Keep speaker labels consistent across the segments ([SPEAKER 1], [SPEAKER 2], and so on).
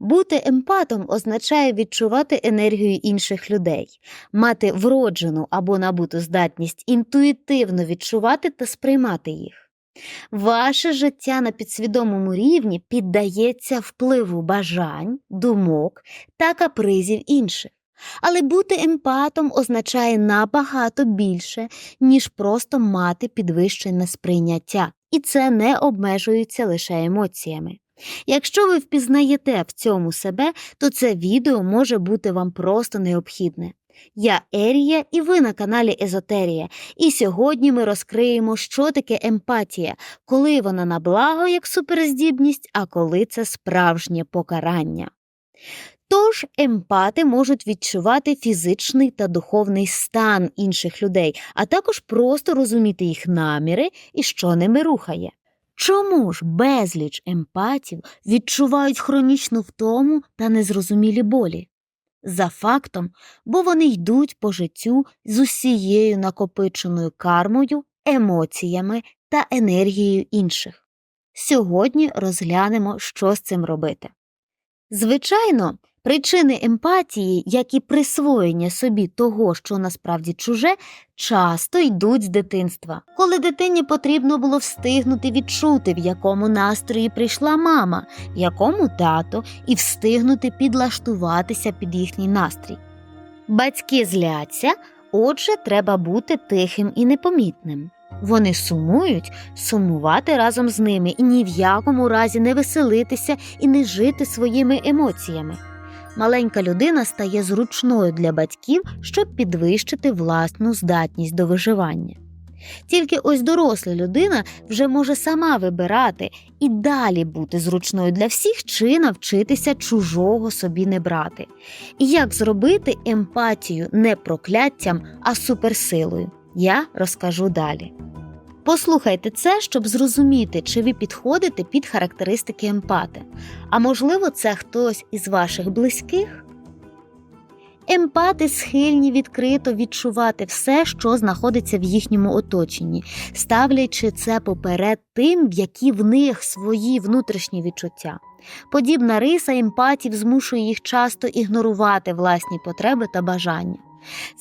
[SPEAKER 1] Бути емпатом означає відчувати енергію інших людей, мати вроджену або набуту здатність інтуїтивно відчувати та сприймати їх. Ваше життя на підсвідомому рівні піддається впливу бажань, думок та капризів інших. Але бути емпатом означає набагато більше, ніж просто мати підвищене сприйняття, і це не обмежується лише емоціями. Якщо ви впізнаєте в цьому себе, то це відео може бути вам просто необхідне. Я Ерія, і ви на каналі Езотерія. І сьогодні ми розкриємо, що таке емпатія, коли вона на благо як суперздібність, а коли це справжнє покарання. Тож емпати можуть відчувати фізичний та духовний стан інших людей, а також просто розуміти їх наміри і що ними рухає. Чому ж безліч емпатів відчувають хронічну втому та незрозумілі болі? За фактом, бо вони йдуть по життю з усією накопиченою кармою, емоціями та енергією інших. Сьогодні розглянемо, що з цим робити. Звичайно, причини емпатії, як і присвоєння собі того, що насправді чуже, часто йдуть з дитинства, коли дитині потрібно було встигнути відчути, в якому настрої прийшла мама, в якому тато, і встигнути підлаштуватися під їхній настрій. Батьки зляться, отже, треба бути тихим і непомітним. Вони сумують, сумувати разом з ними і ні в якому разі не веселитися і не жити своїми емоціями. Маленька людина стає зручною для батьків, щоб підвищити власну здатність до виживання. Тільки ось доросла людина вже може сама вибирати і далі бути зручною для всіх чи навчитися чужого собі не брати. І як зробити емпатію не прокляттям, а суперсилою, я розкажу далі. Послухайте це, щоб зрозуміти, чи ви підходите під характеристики емпати. А можливо, це хтось із ваших близьких? Емпати схильні відкрито відчувати все, що знаходиться в їхньому оточенні, ставлячи це поперед тим, які в них свої внутрішні відчуття. Подібна риса емпатів змушує їх часто ігнорувати власні потреби та бажання.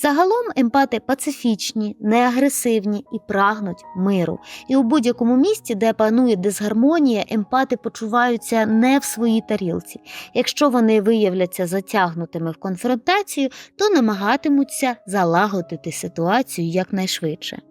[SPEAKER 1] Загалом емпати пацифічні, неагресивні і прагнуть миру. І у будь-якому місці, де панує дисгармонія, емпати почуваються не в своїй тарілці. Якщо вони виявляться затягнутими в конфронтацію, то намагатимуться залагодити ситуацію якнайшвидше.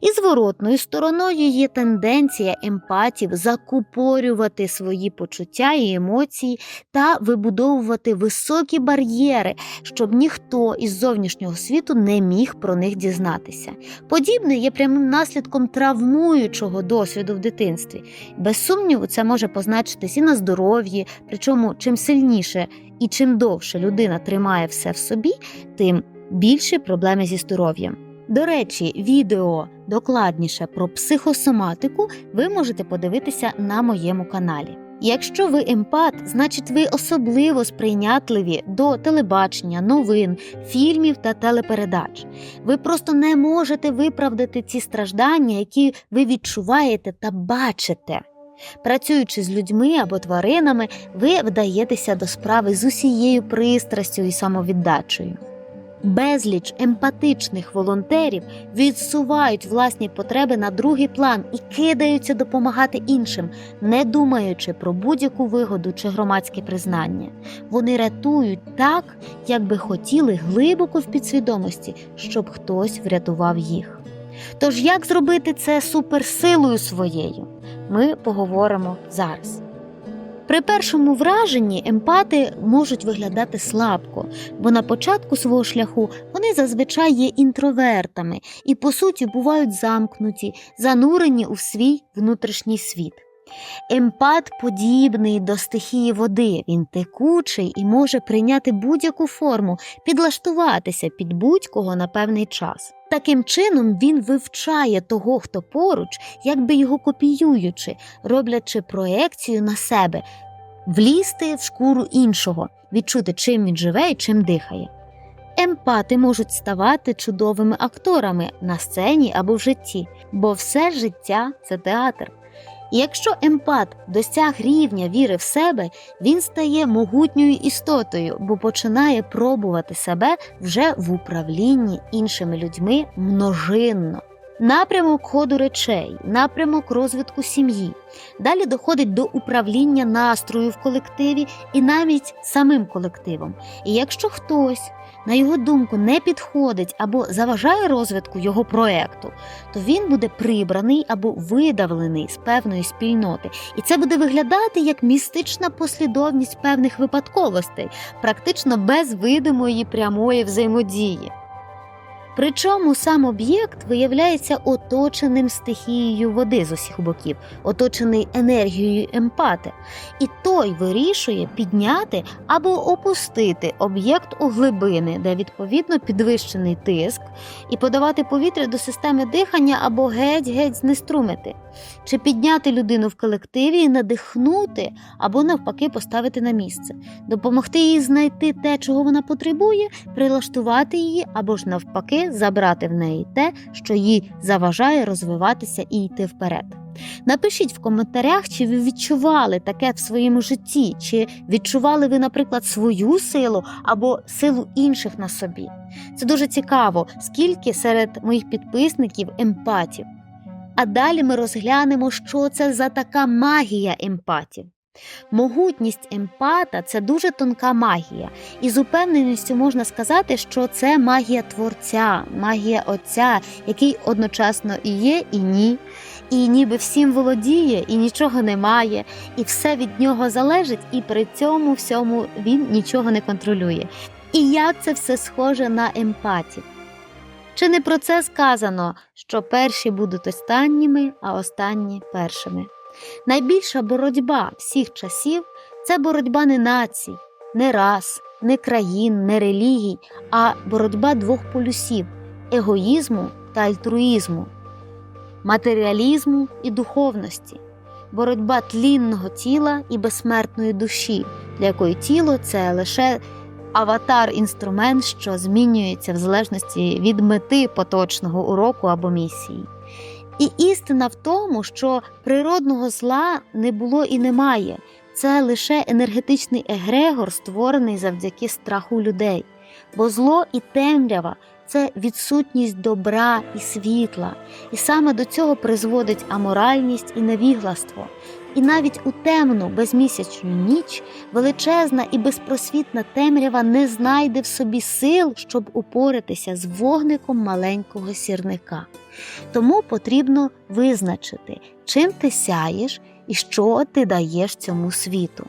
[SPEAKER 1] І зворотною стороною є тенденція емпатів закупорювати свої почуття і емоції та вибудовувати високі бар'єри, щоб ніхто із зовнішнього світу не міг про них дізнатися. Подібне є прямим наслідком травмуючого досвіду в дитинстві. Без сумніву, це може позначитись і на здоров'ї, причому чим сильніше і чим довше людина тримає все в собі, тим більше проблеми зі здоров'ям. До речі, відео докладніше про психосоматику ви можете подивитися на моєму каналі. Якщо ви емпат, значить ви особливо сприйнятливі до телебачення, новин, фільмів та телепередач. Ви просто не можете виправдати ці страждання, які ви відчуваєте та бачите. Працюючи з людьми або тваринами, ви вдаєтеся до справи з усією пристрастю і самовіддачею. Безліч емпатичних волонтерів відсувають власні потреби на другий план і кидаються допомагати іншим, не думаючи про будь-яку вигоду чи громадське признання. Вони рятують так, як би хотіли глибоко в підсвідомості, щоб хтось врятував їх. Тож як зробити це суперсилою своєю? Ми поговоримо зараз. При першому враженні емпати можуть виглядати слабко, бо на початку свого шляху вони зазвичай є інтровертами і, по суті, бувають замкнуті, занурені у свій внутрішній світ. Емпат подібний до стихії води, він текучий і може прийняти будь-яку форму, підлаштуватися під будь-кого на певний час. Таким чином він вивчає того, хто поруч, якби його копіюючи, роблячи проекцію на себе, влізти в шкуру іншого, відчути, чим він живе і чим дихає. Емпати можуть ставати чудовими акторами на сцені або в житті, бо все життя це театр. І якщо емпат досяг рівня віри в себе, він стає могутньою істотою, бо починає пробувати себе вже в управлінні іншими людьми множинно. Напрямок ходу речей, напрямок розвитку сім'ї. Далі доходить до управління настрою в колективі і навіть самим колективом. І якщо хтось, на його думку, не підходить або заважає розвитку його проекту, то він буде прибраний або видавлений з певної спільноти. І це буде виглядати як містична послідовність певних випадковостей, практично без видимої прямої взаємодії. Причому сам об'єкт виявляється оточеним стихією води з усіх боків, оточений енергією емпати, і той вирішує підняти або опустити об'єкт у глибини, де відповідно підвищений тиск, і подавати повітря до системи дихання або геть-геть знеструмити, чи підняти людину в колективі і надихнути, або навпаки поставити на місце, допомогти їй знайти те, чого вона потребує, прилаштувати її або ж навпаки забрати в неї те, що їй заважає розвиватися і йти вперед. Напишіть в коментарях, чи ви відчували таке в своєму житті, чи відчували ви, наприклад, свою силу або силу інших на собі. Це дуже цікаво, скільки серед моїх підписників емпатів. А далі ми розглянемо, що це за така магія емпатів. Могутність емпата це дуже тонка магія, і з упевненістю можна сказати, що це магія творця, магія Отця, який одночасно і є, і ні, і ніби всім володіє, і нічого немає, і все від нього залежить, і при цьому всьому він нічого не контролює. І як це все схоже на емпатів? Чи не про це сказано, що перші будуть останніми, а останні першими? Найбільша боротьба всіх часів це боротьба не націй, не рас, не країн, не релігій, а боротьба двох полюсів егоїзму та альтруїзму, матеріалізму і духовності, боротьба тлінного тіла і безсмертної душі, для якої тіло це лише аватар-інструмент, що змінюється в залежності від мети поточного уроку або місії. І істина в тому, що природного зла не було і немає. Це лише енергетичний егрегор, створений завдяки страху людей. Бо зло і темрява це відсутність добра і світла, і саме до цього призводить аморальність і невігластво. І навіть у темну безмісячну ніч величезна і безпросвітна темрява не знайде в собі сил, щоб упоратися з вогником маленького сірника. Тому потрібно визначити, чим ти сяєш і що ти даєш цьому світу.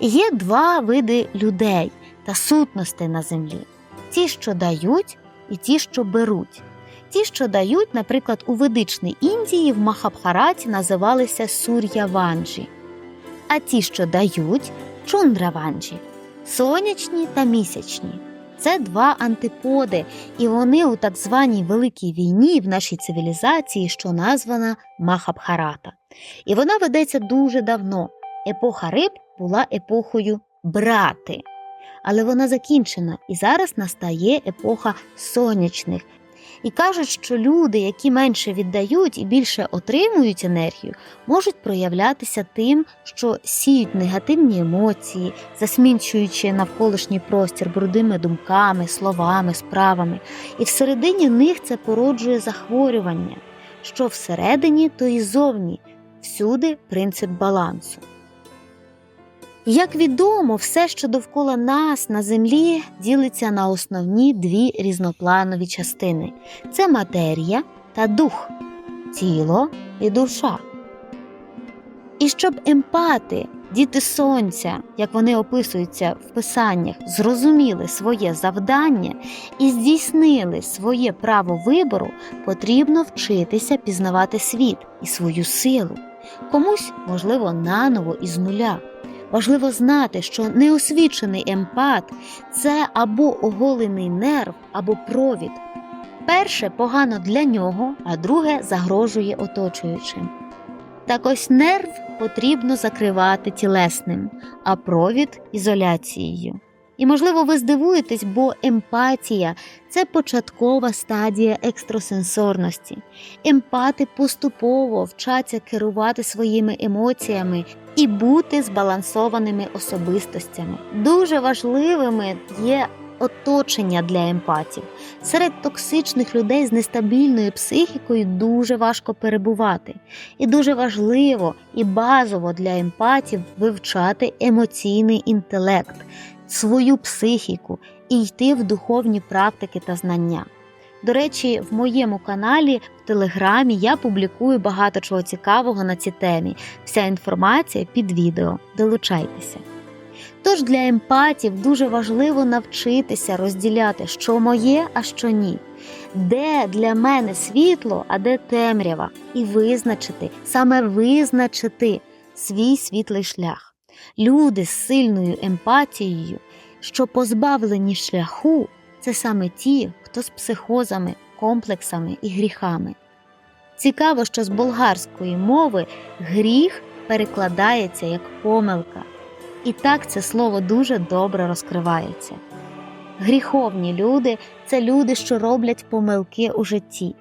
[SPEAKER 1] І є два види людей та сутностей на землі: ті, що дають, і ті, що беруть. Ті, що дають, наприклад, у ведичній Індії в Махабхараті називалися сур'яванджі, а ті, що дають чундраванджі, сонячні та місячні. Це два антиподи, і вони у так званій великій війні в нашій цивілізації, що названа Махабхарата. І вона ведеться дуже давно. Епоха риб була епохою брати. Але вона закінчена, і зараз настає епоха сонячних. І кажуть, що люди, які менше віддають і більше отримують енергію, можуть проявлятися тим, що сіють негативні емоції, засмінчуючи навколишній простір брудними думками, словами, справами. І всередині них це породжує захворювання, що всередині, то і зовні, всюди принцип балансу. Як відомо, все, що довкола нас на землі, ділиться на основні дві різнопланові частини: це матерія та дух, тіло і душа. І щоб емпати, діти сонця, як вони описуються в писаннях, зрозуміли своє завдання і здійснили своє право вибору, потрібно вчитися пізнавати світ і свою силу, комусь, можливо, наново із нуля. Важливо знати, що неосвічений емпат це або оголений нерв, або провід. Перше погано для нього, а друге загрожує оточуючим. Так ось нерв потрібно закривати тілесним, а провід ізоляцією. І, можливо, ви здивуєтесь, бо емпатія це початкова стадія екстрасенсорності. Емпати поступово вчаться керувати своїми емоціями і бути збалансованими особистостями. Дуже важливими є оточення для емпатів. Серед токсичних людей з нестабільною психікою дуже важко перебувати. І дуже важливо і базово для емпатів вивчати емоційний інтелект, свою психіку і йти в духовні практики та знання. До речі, в моєму каналі в Телеграмі я публікую багато чого цікавого на ці темі. Вся інформація під відео. Долучайтеся. Тож для емпатів дуже важливо навчитися розділяти, що моє, а що ні, де для мене світло, а де темрява, і визначити, саме визначити свій світлий шлях. Люди з сильною емпатією, що позбавлені шляху, це саме ті, хто з психозами, комплексами і гріхами. Цікаво, що з болгарської мови гріх перекладається як помилка. І так це слово дуже добре розкривається. Гріховні люди це люди, що роблять помилки у житті.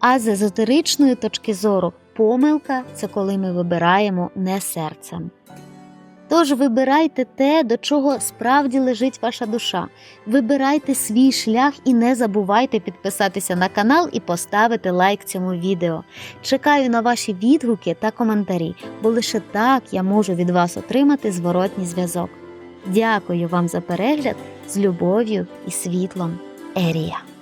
[SPEAKER 1] А з езотеричної точки зору, помилка це коли ми вибираємо не серцем. Тож вибирайте те, до чого справді лежить ваша душа. Вибирайте свій шлях і не забувайте підписатися на канал і поставити лайк цьому відео. Чекаю на ваші відгуки та коментарі, бо лише так я можу від вас отримати зворотній зв'язок. Дякую вам за перегляд з любов'ю і світлом. Ерія.